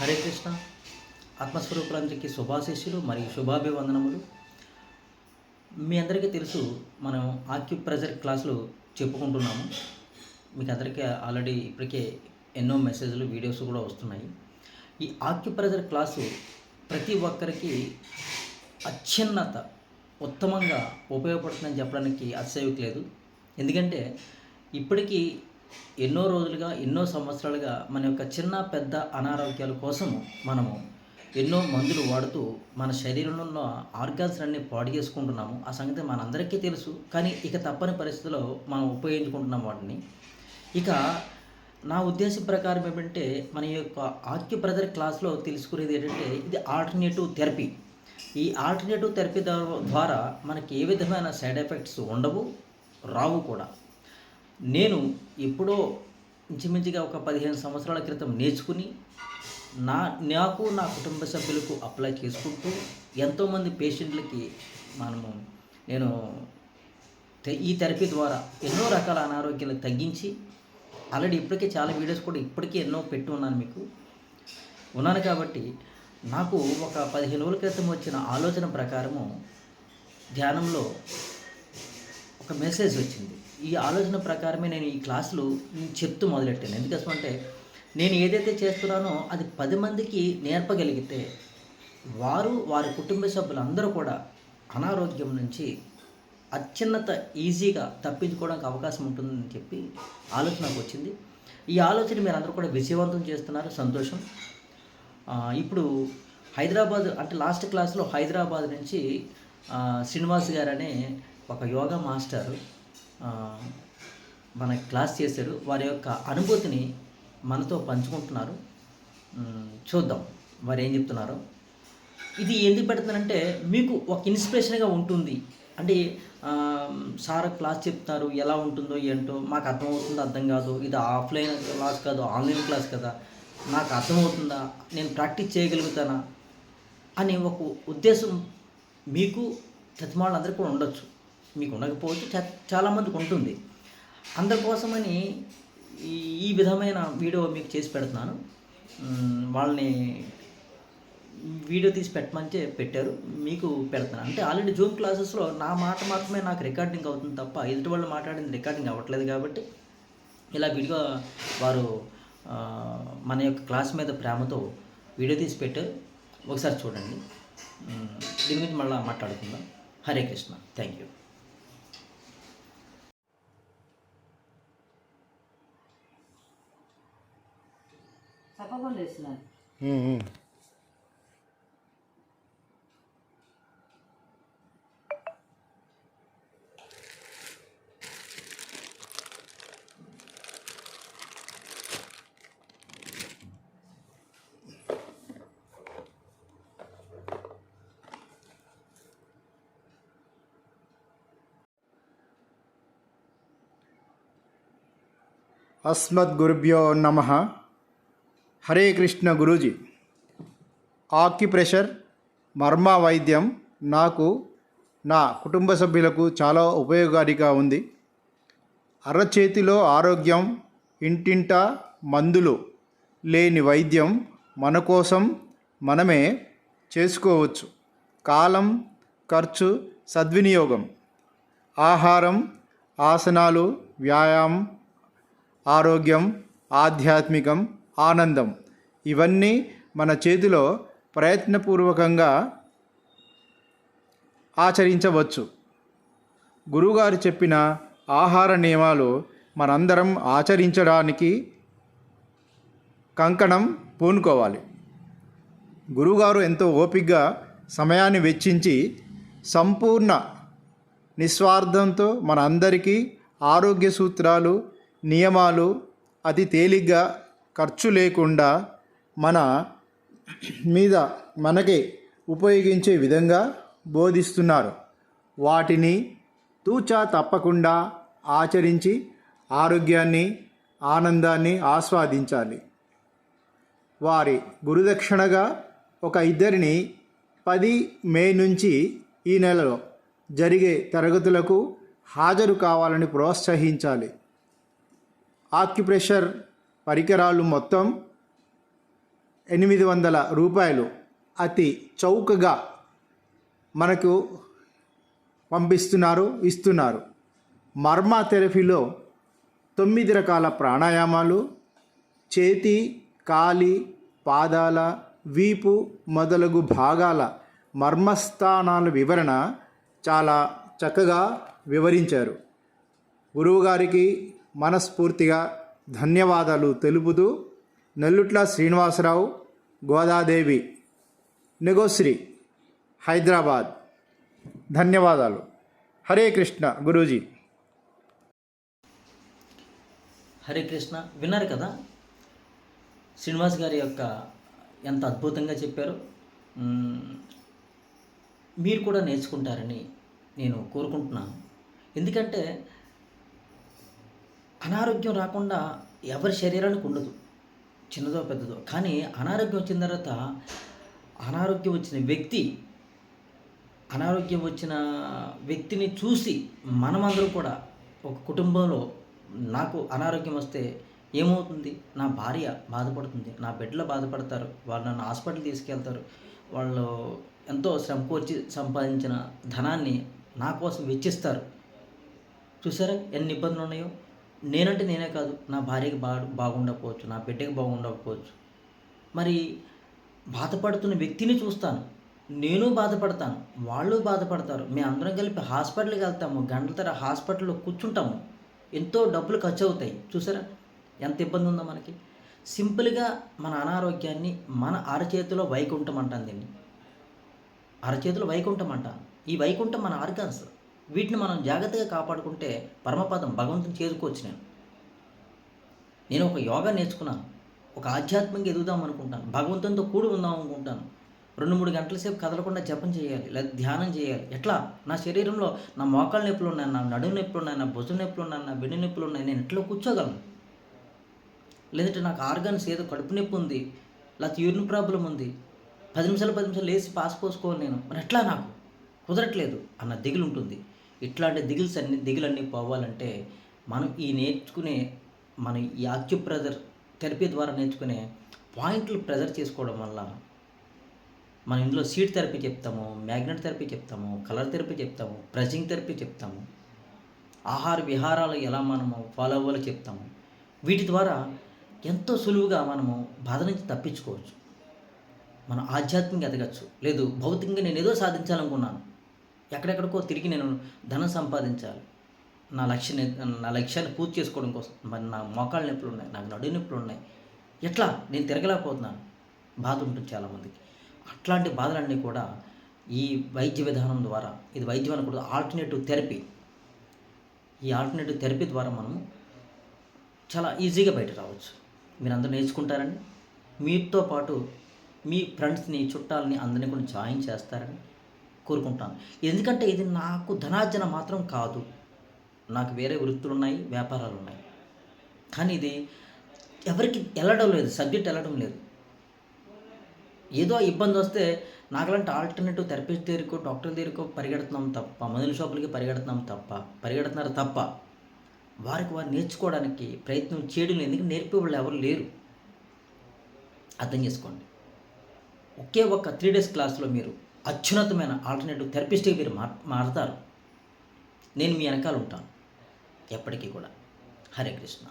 హరే కృష్ణ. ఆత్మస్వరూపులందరికీ శుభాశిష్యులు మరియు శుభాభివందనములు. మీ అందరికీ తెలుసు మనం ఆక్యుప్రెజర్ క్లాసులు చెప్పుకుంటున్నాము. మీకు అందరికీ ఆల్రెడీ ఇప్పటికే ఎన్నో మెసేజ్లు వీడియోస్ కూడా వస్తున్నాయి. ఈ ఆక్యుప్రెజర్ క్లాసు ప్రతి ఒక్కరికి అత్యున్నత ఉత్తమంగా ఉపయోగపడుతుందని చెప్పడానికి అతిశయోక్తి లేదు. ఎందుకంటే ఇప్పటికీ ఎన్నో రోజులుగా ఎన్నో సంవత్సరాలుగా మన యొక్క చిన్న పెద్ద అనారోగ్యాల కోసము మనము ఎన్నో మందులు వాడుతూ మన శరీరంలో ఉన్న ఆర్గాన్స్ అన్ని పాడు చేసుకుంటున్నాము. ఆ సంగతి మనందరికీ తెలుసు. కానీ ఇక తప్పని పరిస్థితుల్లో మనం ఉపయోగించుకుంటున్నాం వాటిని. ఇక నా ఉద్దేశం ప్రకారం ఏమంటే మన యొక్క ఆక్యు బ్రదర్ క్లాస్లో తెలుసుకునేది ఏంటంటే ఇది ఆల్టర్నేటివ్ థెరపీ. ఈ ఆల్టర్నేటివ్ థెరపీ ద్వారా మనకి ఏ విధమైన సైడ్ ఎఫెక్ట్స్ ఉండవు రావు కూడా. నేను ఎప్పుడో ఇంచుమించుగా ఒక పదిహేను సంవత్సరాల క్రితం నేర్చుకుని నా నాకు నా కుటుంబ సభ్యులకు అప్లై చేసుకుంటూ ఎంతోమంది పేషెంట్లకి మనము నేను ఈ థెరపీ ద్వారా ఎన్నో రకాల అనారోగ్యాలు తగ్గించి ఆల్రెడీ ఇప్పటికే చాలా వీడియోస్ కూడా ఇప్పటికే ఎన్నో పెట్టి ఉన్నాను మీకు. ఉన్నాను కాబట్టి నాకు ఒక పదిహేను రోజుల క్రితం వచ్చిన ఆలోచన ప్రకారము ధ్యానంలో ఒక మెసేజ్ వచ్చింది. ఈ ఆలోచన ప్రకారమే నేను ఈ క్లాసులు చెప్తూ మొదలెట్టాను. ఎందుకోసం అంటే నేను ఏదైతే చేస్తున్నానో అది పది మందికి నేర్పగలిగితే వారు వారి కుటుంబ సభ్యులందరూ కూడా అనారోగ్యం నుంచి అత్యున్నత ఈజీగా తప్పించుకోవడానికి అవకాశం ఉంటుందని చెప్పి ఆలోచన నాకు వచ్చింది. ఈ ఆలోచన మీరు అందరూ కూడా విజయవంతం చేస్తున్నారు. సంతోషం. ఇప్పుడు హైదరాబాద్ అంటే లాస్ట్ క్లాస్లో హైదరాబాద్ నుంచి శ్రీనివాస్ గారు అనే ఒక యోగా మాస్టర్. మన క్లాస్ చేశారు. వారి యొక్క అనుభూతిని మనతో పంచుకుంటున్నారు. చూద్దాం వారు ఏం చెప్తున్నారో. ఇది ఎందుకు పెడుతున్నానంటే మీకు ఒక ఇన్స్పిరేషన్గా ఉంటుంది. అంటే సార్ క్లాస్ చెప్తారు. ఎలా ఉంటుందో ఏంటో మాకు అర్థమవుతుందో అర్థం కాదు. ఇది ఆఫ్లైన్ క్లాస్ కాదు ఆన్లైన్ క్లాస్ కదా. నాకు అర్థమవుతుందా? నేను ప్రాక్టీస్ చేయగలుగుతానా? అనే ఒక ఉద్దేశం మీకు ప్రతిమాళ్ళందరికీ కూడా ఉండొచ్చు. మీకు ఉండకపోవచ్చు చాలామందికి ఉంటుంది. అందరికోసమని ఈ ఈ విధమైన వీడియో మీకు చేసి పెడుతున్నాను. వాళ్ళని వీడియో తీసి పెట్టమంటే పెట్టారు మీకు పెడుతున్నాను. అంటే ఆల్రెడీ జూమ్ క్లాసెస్లో నా మాట మాత్రమే నాకు రికార్డింగ్ అవుతుంది తప్ప ఎదుటి వాళ్ళు మాట్లాడింది రికార్డింగ్ అవ్వట్లేదు కాబట్టి ఇలా వీడియో వారు మన యొక్క క్లాస్ మీద ప్రేమతో వీడియో తీసి పెట్టారు. ఒకసారి చూడండి. దీని గురించి మళ్ళీ మాట్లాడుకుందాం. హరే కృష్ణ. థ్యాంక్ యూ हम्म, हम्म। अस्मद्गुभ्यो नमः। హరే కృష్ణ గురూజీ. ఆక్యుప్రెషర్ మర్మ వైద్యం నాకు నా కుటుంబ సభ్యులకు చాలా ఉపయోగకారిగా ఉంది. అరచేతిలో ఆరోగ్యం ఇంటింట మందులు లేని వైద్యం మన కోసం మనమే చేసుకోవచ్చు. కాలం ఖర్చు సద్వినియోగం ఆహారం ఆసనాలు వ్యాయామం ఆరోగ్యం ఆధ్యాత్మికం ఆనందం. ఇవన్నీ మన చేతిలో ప్రయత్నపూర్వకంగా ఆచరించవచ్చు. గురువుగారు చెప్పిన ఆహార నియమాలు మనందరం ఆచరించడానికి కంకణం పూనుకోవాలి. గురువుగారు ఎంతో ఓపికగా సమయాన్ని వెచ్చించి సంపూర్ణ నిస్వార్థంతో మన అందరికీ ఆరోగ్య సూత్రాలు నియమాలు అతి తేలిగ్గా ఖర్చు లేకుండా మన మీద మనకి ఉపయోగించే విధంగా బోధిస్తున్నారు. వాటిని తూచా తప్పకుండా ఆచరించి ఆరోగ్యాన్ని ఆనందాన్ని ఆస్వాదించాలి. వారి గురుదక్షిణగా ఒక ఇద్దరిని పది మే నుంచి ఈ నెలలో జరిగే తరగతులకు హాజరు కావాలని ప్రోత్సహించాలి. ఆక్యుప్రెషర్ పరికరాలు మొత్తం ఎనిమిది వందల రూపాయలు అతి చౌకగా మనకు పంపిస్తున్నారు ఇస్తున్నారు. మర్మా థెరపీలో తొమ్మిది రకాల ప్రాణాయామాలు చేతి కాలి పాదాల వీపు మొదలగు భాగాల మర్మస్థానాల వివరణ చాలా చక్కగా వివరించారు. గురువుగారికి మనస్ఫూర్తిగా ధన్యవాదాలు తెలుపుతూ నెల్లుట్ల శ్రీనివాసరావు గోదాదేవి నెగోశ్రీ హైదరాబాద్. ధన్యవాదాలు. హరే కృష్ణ గురూజీ. హరే కృష్ణ విన్నారు కదా? శ్రీనివాస్ గారి యొక్క ఎంత అద్భుతంగా చెప్పారు. మీరు కూడా నేర్చుకుంటారని నేను కోరుకుంటున్నాను. ఎందుకంటే అనారోగ్యం రాకుండా ఎవరి శరీరానికి ఉండదు. చిన్నదో పెద్దదో. కానీ అనారోగ్యం వచ్చిన తర్వాత అనారోగ్యం వచ్చిన వ్యక్తి అనారోగ్యం వచ్చిన వ్యక్తిని చూసి మనమందరూ కూడా ఒక కుటుంబంలో నాకు అనారోగ్యం వస్తే ఏమవుతుంది? నా భార్య బాధపడుతుంది. నా బిడ్డలు బాధపడతారు. వాళ్ళు నన్ను హాస్పిటల్ తీసుకెళ్తారు. వాళ్ళు ఎంతో శ్రమ కోర్చి సంపాదించిన ధనాన్ని నా కోసం వెచ్చిస్తారు. చూసారా ఎన్ని ఇబ్బందులు ఉన్నాయో? నేనంటే నేనే కాదు నా భార్యకి బా బాగుండకపోవచ్చు నా బిడ్డకి బాగుండకపోవచ్చు. మరి బాధపడుతున్న వ్యక్తిని చూస్తాను. నేను బాధపడతాను వాళ్ళు బాధపడతారు. మేము అందరం కలిపి హాస్పిటల్కి వెళ్తాము గంటల తర హాస్పిటల్లో కూర్చుంటాము. ఎంతో డబ్బులు ఖర్చు అవుతాయి. చూసారా? ఎంత ఇబ్బంది ఉందో మనకి. సింపుల్గా మన అనారోగ్యాన్ని మన అరచేతిలో వైకుంఠం అంటాను దీన్ని. అరచేతిలో వైకుంఠం అంటాను ఈ వైకుంఠం మన ఆర్గాన్స్. వీటిని మనం జాగ్రత్తగా కాపాడుకుంటే పరమపదం భగవంతుని చేరుకోవచ్చు నేను. నేను ఒక యోగా నేర్చుకున్నాను. ఒక ఆధ్యాత్మికంగా ఎదుగుదాం అనుకుంటాను. భగవంతునితో కూడి ఉందాం అనుకుంటాను. రెండు మూడు గంటల సేపు కదలకుండా జపం చేయాలి లేదా ధ్యానం చేయాలి. ఎట్లా? నా శరీరంలో నా మోకాళ్ళ నొప్పులు ఉన్నాయి నా నడుము నొప్పులు ఉన్నాయి నా భుజం నొప్పులు ఉన్నాయి నా బిడ్డ నొప్పులు ఉన్నాయి. నేను ఎట్లా కూర్చోగలను. లేదంటే నాకు ఆర్గాన్స్ ఏదో కడుపు నొప్పి ఉంది లేకపోతే యూరిన్ ప్రాబ్లం ఉంది. పది నిమిషాలు పది నిమిషాలు లేచి పాస్ పోసుకోవాలి నేను. మరి ఎట్లా నాకు? కుదరట్లేదు అన్న దిగులు ఉంటుంది ఇట్లాంటి దిగుల్స్ అన్ని దిగులన్నీ పోవాలంటే మనం ఈ నేర్చుకునే మన ఈ ఆక్యుప్రెజర్ థెరపీ ద్వారా నేర్చుకునే పాయింట్లు ప్రెజర్ చేసుకోవడం వల్ల మనం ఇందులో సీట్ థెరపీ చెప్తాము మ్యాగ్నెట్ థెరపీ చెప్తాము కలర్ థెరపీ చెప్తాము ప్రెజింగ్ థెరపీ చెప్తాము ఆహార విహారాలు ఎలా మనము ఫాలో అవ్వాలో చెప్తాము. వీటి ద్వారా ఎంతో సులువుగా మనము బాధ నుంచి తప్పించుకోవచ్చు. మనం ఆధ్యాత్మికంగా ఎదగచ్చు. లేదు భౌతికంగా నేను ఏదో సాధించాలనుకున్నాను. ఎక్కడెక్కడికో తిరిగి నేను ధనం సంపాదించాలి. నా లక్ష్యాన్ని నా లక్ష్యాన్ని పూర్తి చేసుకోవడం కోసం. మరి నా మోకాళ్ళ నొప్పులు ఉన్నాయి నాకు నడు నొప్పులు ఉన్నాయి. ఎట్లా? నేను తిరగలేకపోతున్నాను. బాధ ఉంటుంది చాలామందికి. అట్లాంటి బాధలన్నీ కూడా ఈ వైద్య విధానం ద్వారా ఇది వైద్యం అనకూడదు ఆల్టర్నేటివ్ థెరపీ. ఈ ఆల్టర్నేటివ్ థెరపీ ద్వారా మనము చాలా ఈజీగా బయట రావచ్చు. మీరు అందరూ నేర్చుకుంటారని మీతో పాటు మీ ఫ్రెండ్స్ని చుట్టాలని అందరినీ కూడా జాయిన్ చేస్తారని కోరుకుంటాను. ఎందుకంటే ఇది నాకు ధనార్జన మాత్రం కాదు. నాకు వేరే వృత్తులు ఉన్నాయి వ్యాపారాలు ఉన్నాయి కానీ ఇది ఎవరికి వెళ్ళడం లేదు సబ్జెక్ట్ వెళ్ళడం లేదు. ఏదో ఇబ్బంది వస్తే నాకులాంటి ఆల్టర్నేటివ్ థెరపిస్ట్ దగ్గరకో డాక్టర్ దగ్గరకో పరిగెడుతున్నాం తప్ప మందుల షాపులకి పరిగెడుతున్నాం తప్ప పరిగెడుతున్నారు తప్ప వారికి వారు నేర్చుకోవడానికి ప్రయత్నం చేయడం లేదు. ఎందుకంటే నేర్పే వాళ్ళు ఎవరు లేరు. అర్థం చేసుకోండి. ఒకే ఒక్క త్రీ డేస్ క్లాస్లో మీరు అత్యున్నతమైన ఆల్టర్నేటివ్ థెరపిస్ట్గా మీరు మార్ మారతారు. నేను మీ వెనకాల ఉంటాను. ఎప్పటికీ కూడా. హరే కృష్ణ.